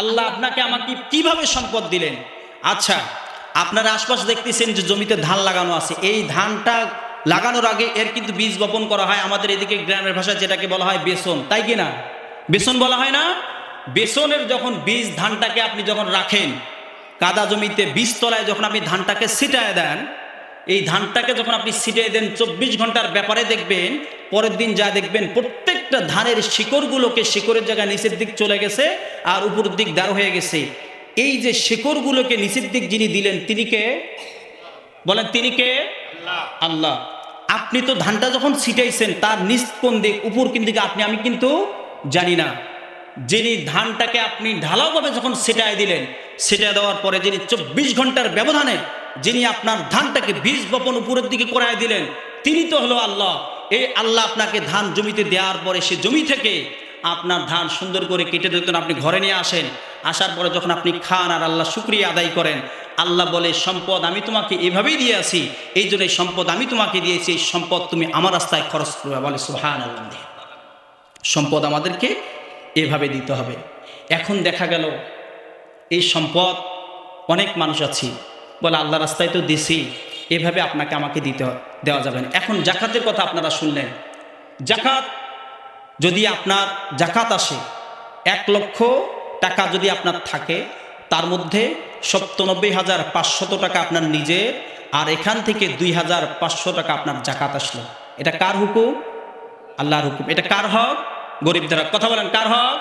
আল্লাহ আপনাকে আমাকে কীভাবে সম্পদ দিলেন? আচ্ছা আপনারা আশপাশ দেখতেছেন যে জমিতে ধান লাগানো আছে। এই ধানটা লাগানোর আগে এর কিন্তু বীজ বপন করা হয় আমাদের এদিকে গ্রামের ভাষায় যেটাকে বলা হয় বেসন। তাই কি না? বেসন বলা হয় না? বেসনের যখন বীজ ধানটাকে আপনি যখন রাখেন, কাদা জমিতে বীজ তলায় যখন আপনি ধানটাকে ছিটায় দেন, এই ধানটাকে যখন আপনি ছিটিয়ে দেন, চব্বিশ ঘণ্টার ব্যাপারে দেখবেন, পরের দিন যা দেখবেন প্রত্যেকটা ধানের শিকড়গুলোকে শিকড়ের জায়গায় নিচের দিক চলে গেছে আর উপরের দিক দাঁড় হয়ে গেছে। এই যে শিকড়গুলোকে নিচের দিক যিনি দিলেন তিনি কে? বলেন তিনি কে? আল্লাহ। আপনি তো ধানটা যখন ছিটাইছেন তার নিচ কোন দিক উপর কোন দিকে আপনি আমি কিন্তু জানি না। যিনি ধানটাকে আপনি ঢালাওভাবে যখন সেটায় দিলেন সেটা দেওয়ার পরে যিনি চব্বিশ ঘণ্টার ব্যবধানে যিনি আপনার ধানটাকে বীজ বপন উপরের দিকে করায় দিলেন তিনি তো হলো আল্লাহ। এই আল্লাহ আপনাকে ধান জমিতে দেওয়ার পরে সে জমি থেকে আপনার ধান সুন্দর করে কেটে দিতেন আপনি ঘরে নিয়ে আসেন। আসার পরে যখন আপনি খান আর আল্লাহ শুক্রিয়া আদায় করেন, আল্লাহ বলে, সম্পদ আমি তোমাকে এভাবেই দিয়ে আসি এই জন্য এই সম্পদ আমি তোমাকে দিয়েছি, এই সম্পদ তুমি আমার রাস্তায় খরচ করবে। বলে সুহান আল্লাহ সম্পদ আমাদেরকে এভাবে দিতে হবে। এখন দেখা গেল, এই সম্পদ অনেক মানুষ আছি। বলে আল্লাহ রাস্তায় তো দিছি এভাবে আপনাকে আমাকে দিতে দেওয়া যাবে না। এখন জাকাতের কথা আপনারা শুনলেন। জাকাত যদি আপনার জাকাত আসে, এক লক্ষ টাকা যদি আপনার থাকে, তার মধ্যে সপ্তানব্বই হাজার পাঁচশত টাকা আপনার নিজের, আর এখান থেকে দুই হাজার পাঁচশো টাকা আপনার জাকাত আসলো। এটা কার হুকুম? আল্লাহর হুকুম। এটা কার হক? গরিবদের হক। কথা বলেন, কার হক?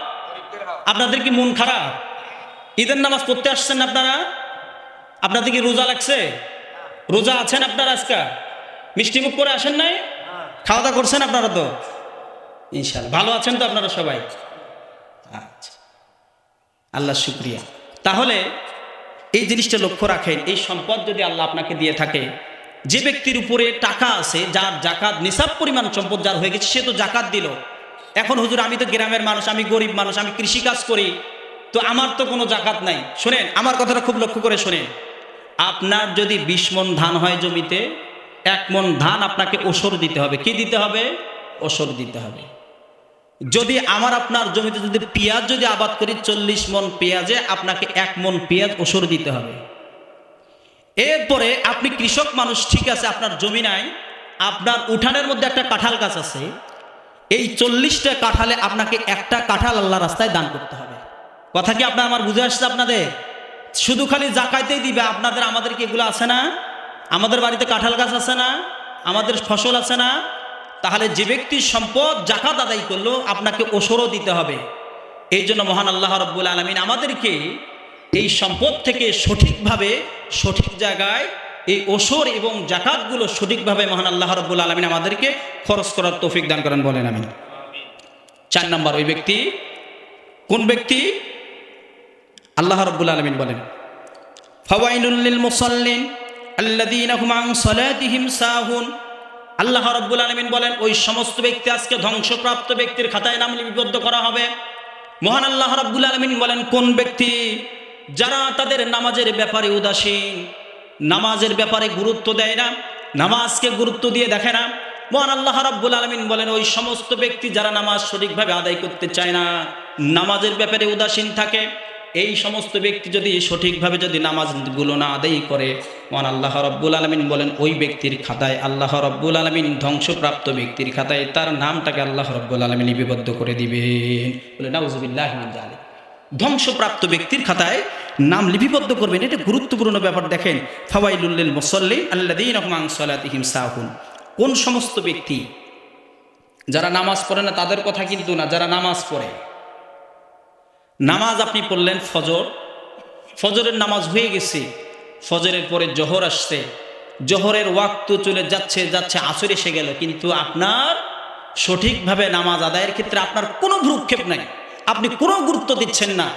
আপনাদের কি মন খারাপ? ঈদের নামাজ পড়তে আসছেন আপনারা? আপনাদের কি রোজা লাগছে? রোজা আছেন আপনারা আজকে? মিষ্টি মুখ করে আসেন নাই? খাওয়া দাওয়া করছেন আপনারা তো? ইনশাল্লাহ ভালো আছেন তো আপনারা সবাই? আচ্ছা। আল্লাহ শুক্রিয়া। তাহলে এই জিনিসটা লক্ষ্য রাখেন, এই সম্পদ যদি আল্লাহ আপনাকে দিয়ে থাকে, যে ব্যক্তির উপরে টাকা আছে, যার জাকাত, নিসাব পরিমাণ সম্পদ যার হয়ে গেছে, সে তো জাকাত দিল। এখন হুজুর, আমি তো গ্রামের মানুষ, আমি গরিব মানুষ, আমি কৃষিকাজ করি, তো আমার তো কোনো জাকাত নাই। শোনেন, আমার কথাটা খুব লক্ষ্য করে শোনেন। আপনার যদি বিশ মন ধান হয় জমিতে, এক মন ধান আপনাকে ওসর দিতে হবে। কি দিতে হবে? ওসর দিতে হবে। যদি আমার আপনার জমিতে যদি পেঁয়াজ যদি আবাদ করি, চল্লিশ মন পেঁয়াজে আপনাকে এক মন পেঁয়াজ ওসর দিতে হবে। এরপরে আপনি কৃষক মানুষ, ঠিক আছে, আপনার জমি নাই, আপনার উঠানের মধ্যে একটা কাঁঠাল গাছ আছে, এই চল্লিশটা কাঁঠালে আপনাকে একটা কাঁঠাল আল্লাহ রাস্তায় দান করতে হবে। কথা কি আপনার আমার বুঝে আসছে আপনাদের? শুধু খালি জাকাইতেই দিবে, আপনাদের আমাদের কি এগুলো আছে না? আমাদের বাড়িতে কাঁঠাল গাছ আছে না? আমাদের ফসল আছে না? তাহলে যে ব্যক্তি সম্পদ জাকাত আদায় করল, আপনাকে ওসরও দিতে হবে। এই জন্য মহান আল্লাহ রব্বুল আলমিন আমাদেরকে এই সম্পদ থেকে সঠিকভাবে, সঠিক জায়গায় এই ওসর এবং জাকাতগুলো সঠিকভাবে মহান আল্লাহ রব্বুল আলমিন আমাদেরকে খরচ করার তৌফিক দান করেন, বলেন আমি চার নম্বর, ওই ব্যক্তি কোন ব্যক্তি? আল্লাহ রব্বুল আলমিন বলেন ফওয়াইনুল্লিল মুসাল্লিন সাহুন। আল্লাহ রব্বুল আলমিন বলেন, ওই সমস্ত ব্যক্তি আজকে ধ্বংসপ্রাপ্ত ব্যক্তির খাতায় নাম লিপিবদ্ধ করা হবে। মহান আল্লাহ রব্বুল আলমিন বলেন, কোন ব্যক্তি, যারা তাদের নামাজের ব্যাপারে উদাসীন, নামাজের ব্যাপারে গুরুত্ব দেয় না, নামাজকে গুরুত্ব দিয়ে দেখে না, মহান আল্লাহ রাব্বুল আলমিন বলেন, ওই সমস্ত ব্যক্তি যারা নামাজ সঠিকভাবে আদায় করতে চায় না, নামাজের ব্যাপারে উদাসীন থাকে এই সমস্ত ব্যক্তি যদি সঠিকভাবে যদি নামাজগুলো না আদায় করে, মহান আল্লাহ রব্বুল আলমিন বলেন, ওই ব্যক্তির খাতায় আল্লাহ রব্বুল আলমিন ধ্বংসপ্রাপ্ত ব্যক্তির খাতায় তার নামটাকে আল্লাহ রব্বুল আলমিন লিপিবদ্ধ করে দিবেন। বলে, নাউজুবিল্লাহ ধ্বংসপ্রাপ্ত ব্যক্তির খাতায় নাম লিপিবদ্ধ করবেন, এটা গুরুত্বপূর্ণ ব্যাপার। দেখেন ফাওয়াইলুল্লিল মুসল্লিন আল্লাদিন রহমান সালাতিহিম সাহুন। কোন সমস্ত ব্যক্তি যারা নামাজ পড়ে না, তাদের কথা কিন্তু না, যারা নামাজ পড়ে নামাজ আপনি পড়লেন ফজর। ফজরের নামাজ হয়ে গেছে। ফজরের পরে জহর আসছে। জহরের ওয়াক্ত চলে যাচ্ছে যাচ্ছে, আসর এসে গেল। কিন্তু আপনার সঠিকভাবে নামাজ আদায়ের ক্ষেত্রে আপনার কোনো ভ্রুক্ষেপ নাই। আপনি কোনো গুরুত্ব দিচ্ছেন না।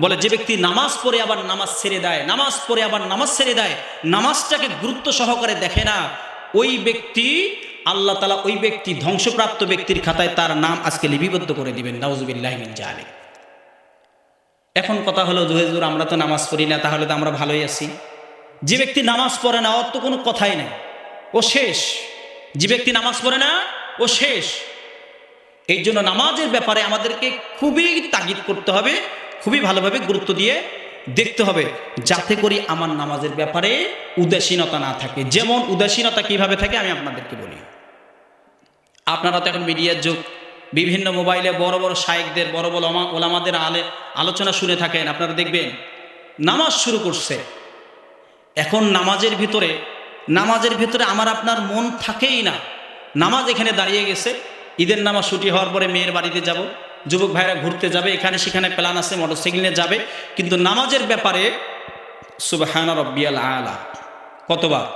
বলে যে ব্যক্তি নামাজ পড়ে আবার নামাজ ছেড়ে দেয়, নামাজ পড়ে আবার নামাজ ছেড়ে দেয়, নামাজটাকে গুরুত্ব সহকারে দেখে না। ওই ব্যক্তি, আল্লাহ তালা ওই ব্যক্তি, ধ্বংসপ্রাপ্ত ব্যক্তির খাতায় তার নাম আজকে লিপিবদ্ধ করে দিবেন। নাউজুবিল্লাহমিন জালে এখন কথা হলো জুহেজুর আমরা তো নামাজ পড়ি না, তাহলে তো আমরা ভালোই আছি। যে ব্যক্তি নামাজ পড়ে না, ওর তো কোনো কথাই নেই। ও শেষ। যে ব্যক্তি নামাজ পড়ে না, ও শেষ। এই জন্য নামাজের ব্যাপারে আমাদেরকে খুবই তাগিদ করতে হবে, খুবই ভালোভাবে গুরুত্ব দিয়ে দেখতে হবে, যাতে করি আমার নামাজের ব্যাপারে উদাসীনতা না থাকে। যেমন উদাসীনতা কীভাবে থাকে, আমি আপনাদেরকে বলি। আপনারা তো এখন মিডিয়ার যুগ বিভিন্ন মোবাইলে বড় বড় শায়েকদের, বড় বড় ওলামাদের আলে আলোচনা শুনে থাকেন। আপনারা দেখবেন, নামাজ শুরু করছে। এখন নামাজের ভিতরে নামাজের ভিতরে আমার আপনার মন থাকেই না। নামাজ এখানে দাঁড়িয়ে গেছে। ঈদের নামাজ ছুটি হওয়ার পরে মেয়ের বাড়িতে যাব। যুবক ভাইরা ঘুরতে যাবে। এখানে সেখানে প্ল্যান আছে মোটরসাইকেল যাবে। কিন্তু নামাজের ব্যাপারে, সুবাহানা রব্বিয়াল আলা। কতবার?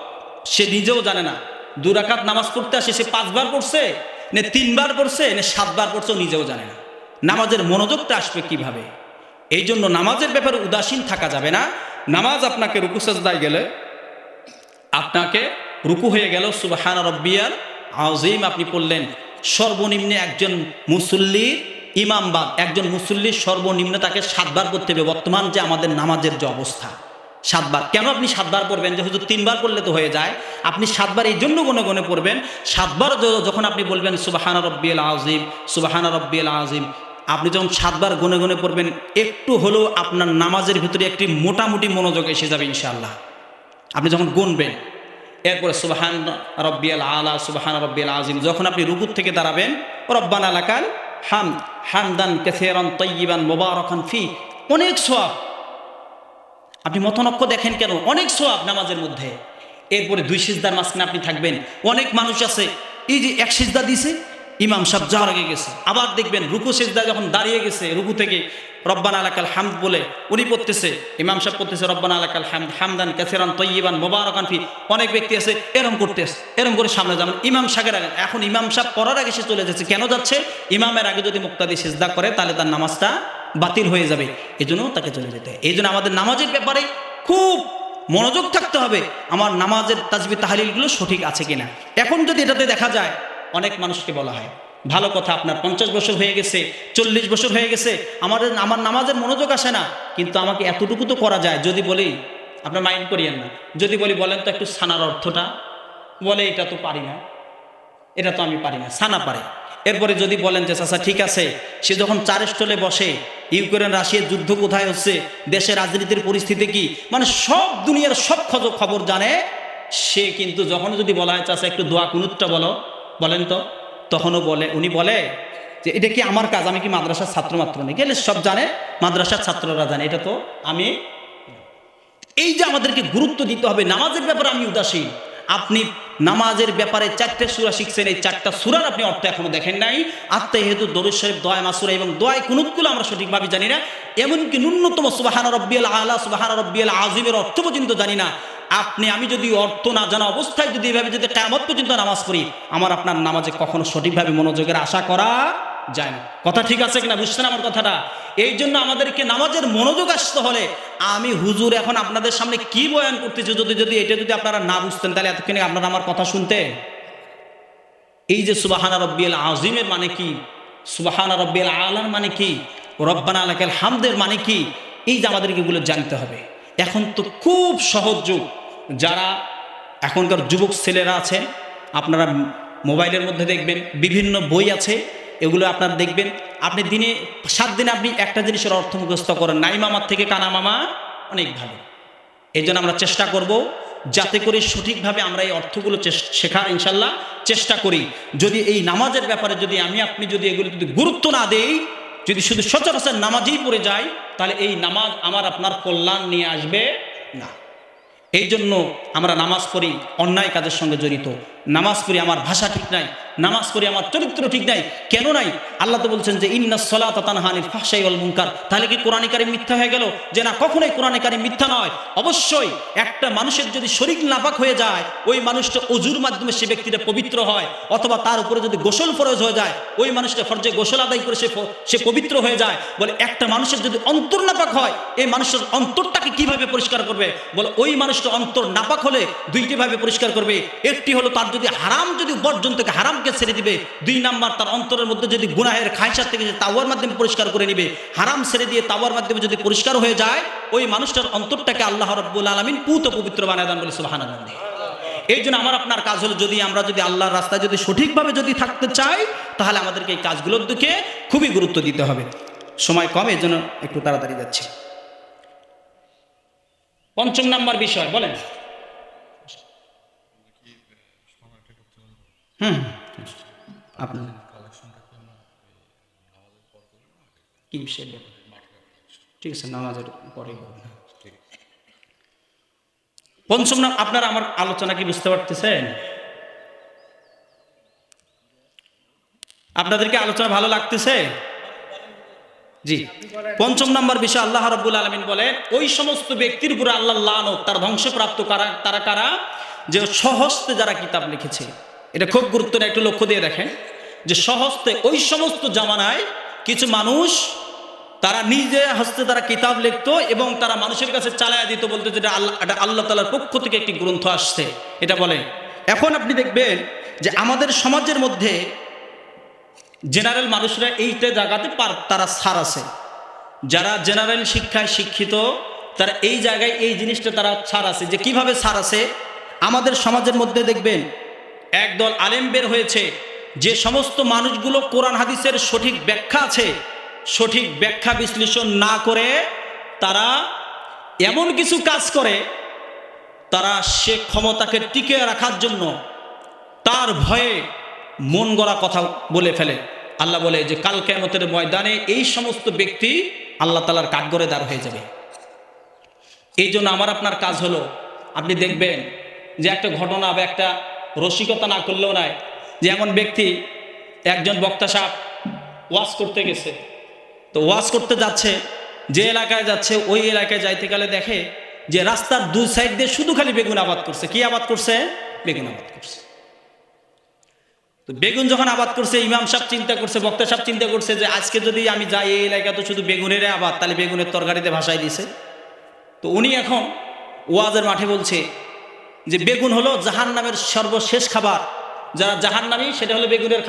সে নিজেও জানে না। দুরাকাত নামাজ পড়তে আসে, সে পাঁচবার পড়ছে। নে তিনবার পড়ছে, নে সাতবার পড়ছেও নিজেও জানে না। নামাজের মনোযোগটা আসবে কীভাবে? এই জন্য নামাজের ব্যাপারে উদাসীন থাকা যাবে না। নামাজ আপনাকে রুকু সাজদায় গেলে, আপনাকে রুকু হয়ে গেল, সুবাহান রব্বিয়াল আজিম আপনি পড়লেন। সর্বনিম্নে একজন মুসল্লির ইমামবাদ একজন মুসল্লির সর্বনিম্ন তাকে সাতবার পড়তে হবে। বর্তমান যে আমাদের নামাজের যে অবস্থা, সাতবার। কেন আপনি সাতবার পড়বেন? যে হুজুর তিনবার পড়লে তো হয়ে যায়। আপনি সাতবার এই জন্য গনে গনে পড়বেন। সাতবার যখন আপনি বলবেন, সুবাহানা রব্বিয়াল আজিম সুবাহানা রব্বিয়াল আজিম আপনি যখন সাতবার গনে গনে পড়বেন, একটু হলেও আপনার নামাজের ভিতরে একটি মোটামুটি মনোযোগ এসে যাবে ইনশাআল্লাহ। আপনি যখন গুনবেন, এরপরে সুবাহান রব্বিয়াল আলা, সুবাহান রব্বিয়াল আজিম যখন আপনি রুকুর থেকে দাঁড়াবেন, রব্বান আলাকাল হাম, হামদান কেসেরন তৈবান মোবারকান ফি। অনেক সোয়াব আপনি মতনক্ষ দেখেন কেন? অনেক সোয়াব নামাজের মধ্যে। এরপরে দুই সিজদার মাঝখানে আপনি থাকবেন। অনেক মানুষ আছে, এই যে এক সিজদা দিছে, ইমাম সাহেব যাওয়ার আগে গেছে। আবার দেখবেন রুকু সিজদা যখন দাঁড়িয়ে গেছে, রুকু থেকে রব্বান আলাকাল হামদ বলে উনি পড়তেছে, ইমাম সাহেব পড়তেছে, রব্বান আলাকাল হামদ, হামদান কাসিরান তৈবান মোবারকান ফি। অনেক ব্যক্তি আছে, এরম করতেছে, এরম করে সামনে যাবেন ইমাম সাহেবের আগে, এখন ইমাম সাহেব পড়ার আগে সে চলে যাচ্ছে। কেন যাচ্ছে? ইমামের আগে যদি মুক্তাদি সিজদা করে, তাহলে তার নামাজটা বাতিল হয়ে যাবে। এই জন্য তাকে চলে যেতে হয়। এই আমাদের নামাজের ব্যাপারে খুব মনোযোগ থাকতে হবে, আমার নামাজের তাজবি তাহালিলগুলো সঠিক আছে কিনা। এখন যদি এটাতে দেখা যায়, অনেক মানুষকে বলা হয়, ভালো কথা, আপনার পঞ্চাশ বছর হয়ে গেছে, চল্লিশ বছর হয়ে গেছে, আমাদের, আমার নামাজের মনোযোগ আসে না, কিন্তু আমাকে এতটুকু তো করা যায়, যদি বলি, আপনার মাইন্ড করিয়েন না, যদি বলি বলেন তো একটু সানার অর্থটা, বলে এটা তো পারি না, এটা তো আমি পারি না, সানা পারে। এরপরে যদি বলেন যে, চাচা, ঠিক আছে। সে যখন চার স্টলে বসে ইউক্রেন রাশিয়ার যুদ্ধ কোথায় হচ্ছে, দেশের রাজনীতির পরিস্থিতি কি? মানে সব দুনিয়ার সব খবর খবর জানে। সে কিন্তু যখন যদি বলা হয়, চাচা, একটু দোয়া কুনুতটা বলো। বলেন তো। তখনও বলে, উনি বলে যে, এটা কি আমার কাজ? আমি কি মাদ্রাসার ছাত্র মাত্র নেই গেলে সব জানে, মাদ্রাসার ছাত্ররা জানে। এটা তো আমি, এই যে আমাদেরকে গুরুত্ব দিতে হবে, নামাজের ব্যাপারে আমি উদাসীন। আপনি নামাজের ব্যাপারে চারটে সুরা শিখছেন, এই চারটা সুরার আপনি অর্থ এখনও দেখেন নাই। আত্মা যেহেতু দরুদ শরীফ, দোয়া মাসুরা এবং দোয়ায় কুনুতগুলো আমরা সঠিকভাবে জানি না। এমনকি ন্যূনতম সুবাহান রব্বিয়াল আলা, সুবাহান রব্বিয়াল আজিমের অর্থ পর্যন্ত জানি না। আপনি, আমি যদি অর্থ না জানা অবস্থায় যদি এভাবে যদি কেমত পর্যন্ত নামাজ পড়ি, আমার আপনার নামাজে কখনো সঠিকভাবে মনোযোগের আশা করা যায় না। কথা ঠিক আছে কিনা? বুঝছেন আমার কথাটা? এই জন্য আমাদেরকে নামাজের মনোযোগ আসতে হলে আমি হুজুর এখন আপনাদের সামনে কি বয়ান করতেছি যদি যদি এটা যদি আপনারা না বুঝতেন, তাহলে এতক্ষণে আপনারা আমার কথা শুনতে? এই যে সুবাহানা রব্বিয়াল আজিমের মানে কি? সুবাহানা রব্বিয়াল আলার মানে কি? রব্বানা আলাকাল হামদের মানে কি? এই যে আমাদেরকে এগুলো জানতে হবে। এখন তো খুব সহজ যুগ। যারা এখনকার যুবক ছেলেরা আছে, আপনারা মোবাইলের মধ্যে দেখবেন, বিভিন্ন বই আছে। এগুলো আপনারা দেখবেন। আপনি দিনে সাত দিনে আপনি একটা জিনিসের অর্থ মুখস্থ করেন নাই মামার থেকে কানা মামা অনেক ভালো। এই জন্য আমরা চেষ্টা করব যাতে করে সঠিকভাবে আমরা এই অর্থগুলো শেখার ইনশাল্লাহ চেষ্টা করি। যদি এই নামাজের ব্যাপারে যদি আমি, আপনি যদি এগুলো যদি গুরুত্ব না দেই, যদি শুধু সচরাচর নামাজেই পড়ে যাই, তাহলে এই নামাজ আমার আপনার কল্যাণ নিয়ে আসবে না। এই জন্য আমরা নামাজ পড়ি, অন্যায় কাজের সঙ্গে জড়িত। নামাজ পড়ি আমার ভাষা ঠিক নাই, নামাজ পড়ি আমার চরিত্র ঠিক নাই, কেন নাই? আল্লাহ তো বলছেন যে, ইন্না সলাত তানহানির ফাঁসাই অল মুনকার। তাহলে কি কোরআন কারিম মিথ্যা হয়ে গেল? যে না, কখনোই কোরআন কারিম মিথ্যা নয়। অবশ্যই একটা মানুষের যদি শরীর নাপাক হয়ে যায়, ওই মানুষটা অজুর মাধ্যমে সে ব্যক্তিটা পবিত্র হয়, অথবা তার উপরে যদি গোসল ফরজ হয়ে যায়, ওই মানুষটা ফরজে গোসল আদায় করে সে সে পবিত্র হয়ে যায়। বলে, একটা মানুষের যদি অন্তর নাপাক হয়, এই মানুষের অন্তরটাকে কীভাবে পরিষ্কার করবে? বলে, ওই মানুষটা অন্তর নাপাক হলে দুইটি ভাবে পরিষ্কার করবে। একটি হলো তার যদি হারাম, যদি বর্জন থেকে হারামকে ছেড়ে দিবে, দুই নাম্বার তার অন্তরের মধ্যে যদি গুনাহের খাইসার থেকে তাওয়ার মাধ্যমে পরিষ্কার করে নিবে, হারাম ছেড়ে দিয়ে তাওয়ার মাধ্যমে যদি পরিষ্কার হয়ে যায়, ওই মানুষটার অন্তরটাকে আল্লাহ রব্বুল আলমিন পুত পবিত্র বানায় দান বলে সুবাহানন্দে এই জন্য আমার আপনার কাজ হলো যদি আমরা যদি আল্লাহর রাস্তায় যদি সঠিকভাবে যদি থাকতে চাই, তাহলে আমাদেরকে এই কাজগুলোর দিকে খুবই গুরুত্ব দিতে হবে। সময় কম এই জন্য একটু তাড়াতাড়ি যাচ্ছে। পঞ্চম নাম্বার বিষয়, বলেন। পঞ্চম নাম, আপনারা আমার আলোচনা কি বুঝতে পারতেছেন? আপনাদেরকে আলোচনা ভালো লাগতেছে? জি। পঞ্চম নম্বর বিষয়, আল্লাহ রব্বুল আলমিন বলে, ওই সমস্ত ব্যক্তির উপরে আল্লাহ লানত, তার ধ্বংসপ্রাপ্ত কারা, তারা কারা? যে সহস্তে যারা কিতাব লিখেছে। এটা খুব গুরুত্ব একটু লক্ষ্য দিয়ে দেখেন যে সহস্তে ওই সমস্ত জামানায় কিছু মানুষ তারা নিজে হস্তে তারা কিতাব লিখত এবং তারা মানুষের কাছে চালায়া দিত, বলতে যেটা আল্লাহ, এটা আল্লাহ তালার পক্ষ থেকে একটি গ্রন্থ আসছে। এটা বলে। এখন আপনি দেখবেন যে আমাদের সমাজের মধ্যে জেনারেল মানুষরা এইটা জায়গাতে পার, তারা সার আছে। যারা জেনারেল শিক্ষায় শিক্ষিত, তারা এই জায়গায় এই জিনিসটা তারা ছাড় আছে। যে কীভাবে ছাড় আছে? আমাদের সমাজের মধ্যে দেখবেন একদল আলেম বের হয়েছে। যে সমস্ত মানুষগুলো কোরআন হাদিসের সঠিক ব্যাখ্যা আছে, সঠিক ব্যাখ্যা বিশ্লেষণ না করে তারা এমন কিছু কাজ করে, তারা সে ক্ষমতাকে টিকে রাখার জন্য তার ভয়ে মন গড়া কথা বলে ফেলে। আল্লাহ বলে যে, কাল কেমতের ময়দানে এই সমস্ত ব্যক্তি আল্লাহ তালার কাঠগড়ে দাঁড় হয়ে যাবে। এই জন্য আমার আপনার কাজ হলো, আপনি দেখবেন যে একটা ঘটনা বা একটা রসিকতা না করলেও নয় যে এমন ব্যক্তি একজন বক্তা সাপ ওয়াজ করতে গেছে। তো ওয়াজ করতে যাচ্ছে, যে এলাকায় যাচ্ছে, ওই এলাকায় যাইতে গেলে দেখে যে রাস্তার দুই সাইড দিয়ে শুধু খালি বেগুন আবাদ করছে। কি আবাদ করছে? বেগুন আবাদ করছে। তো বেগুন যখন আবাদ করছে, ইমাম সাহেব চিন্তা করছে, বক্তা সাহেব চিন্তা করছে যে আজকে যদি আমি যাই এই এলাকা তো শুধু বেগুনের আবাদ, তাহলে বেগুনের তরকারিতে ভাসাই দিছে। তো উনি এখন ওয়াজের মাঠে বলছে যে বেগুন হলো জাহান নামের সর্বশেষ খাবার। যারা জাহান নামি সেটা হলো বেগুনের